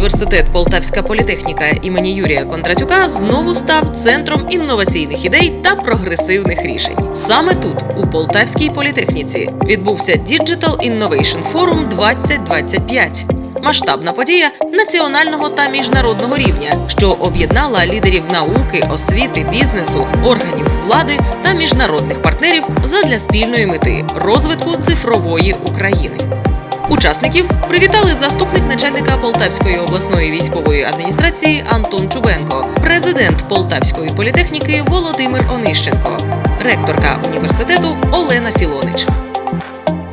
університет Полтавська політехніка імені Юрія Кондратюка знову став центром інноваційних ідей та прогресивних рішень. Саме тут, у Полтавській політехніці, відбувся Digital Innovation Forum 2025. Масштабна подія національного та міжнародного рівня, що об'єднала лідерів науки, освіти, бізнесу, органів влади та міжнародних партнерів задля спільної мети розвитку цифрової України. Учасників привітали заступник начальника Полтавської обласної військової адміністрації Антон Чубенко, президент Полтавської політехніки Володимир Онищенко, ректорка університету Олена Філонич.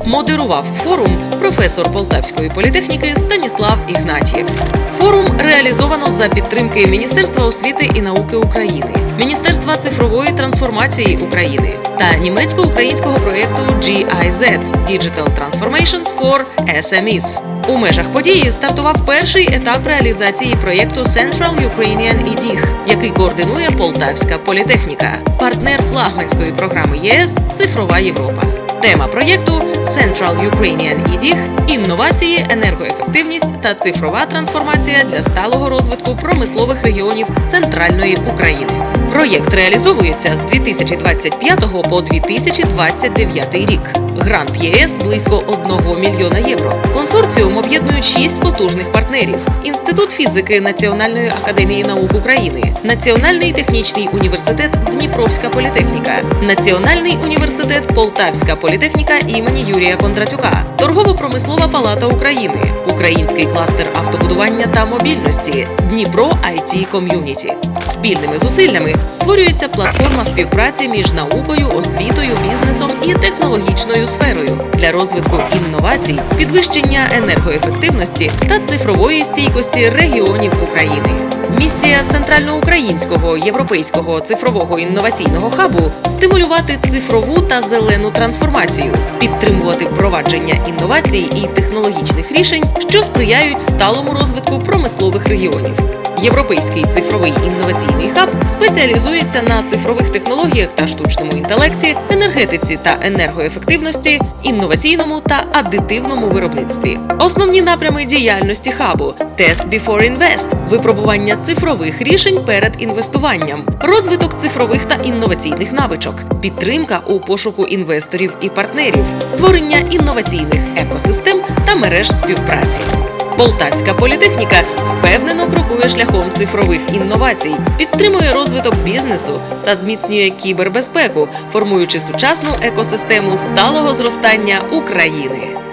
Модерував форум професор Полтавської політехніки Станіслав Ігнатієв. Форум реалізовано за підтримки Міністерства освіти і науки України, Міністерства цифрової трансформації України та німецько-українського проєкту GIZ – Digital Transformations for SMEs. У межах події стартував перший етап реалізації проєкту Central Ukrainian EDIG, який координує Полтавська політехніка, партнер флагманської програми ЄС Цифрова Європа. Тема проєкту Central Ukrainian EDIG – інновації, енергоефективність та цифрова трансформація для сталого розвитку промислових регіонів Центральної України. Проєкт реалізовується з 2025 по 2029 рік. Грант ЄС близько 1 мільйона євро. Консорціум об'єднують шість потужних партнерів: Інститут фізики Національної академії наук України, Національний технічний університет Дніпровська політехніка, Національний університет Полтавська політехніка імені Юрія Кондратюка, Торгово-промислова палата України, Український кластер автобудування та мобільності, Дніпро IT Ком'юніті. Спільними зусиллями створюється платформа співпраці між наукою, освітою, бізнесом і технологічною сферою для розвитку інновацій, підвищення енергоефективності та цифрової стійкості регіонів України. Місія центральноукраїнського європейського цифрового інноваційного хабу стимулювати цифрову та зелену трансформацію, підтримувати впровадження інновацій і технологічних рішень, що сприяють сталому розвитку промислових регіонів. Європейський цифровий інноваційний хаб спеціалізується на цифрових технологіях та штучному інтелекті, енергетиці та енергоефективності, інноваційному та аддитивному виробництві. Основні напрями діяльності хабу: Test Before Invest – випробування цифрових рішень перед інвестуванням, розвиток цифрових та інноваційних навичок, підтримка у пошуку інвесторів і партнерів, створення інноваційних екосистем та мереж співпраці. Полтавська політехніка впевнено крокує шляхом цифрових інновацій, підтримує розвиток бізнесу та зміцнює кібербезпеку, формуючи сучасну екосистему сталого зростання України.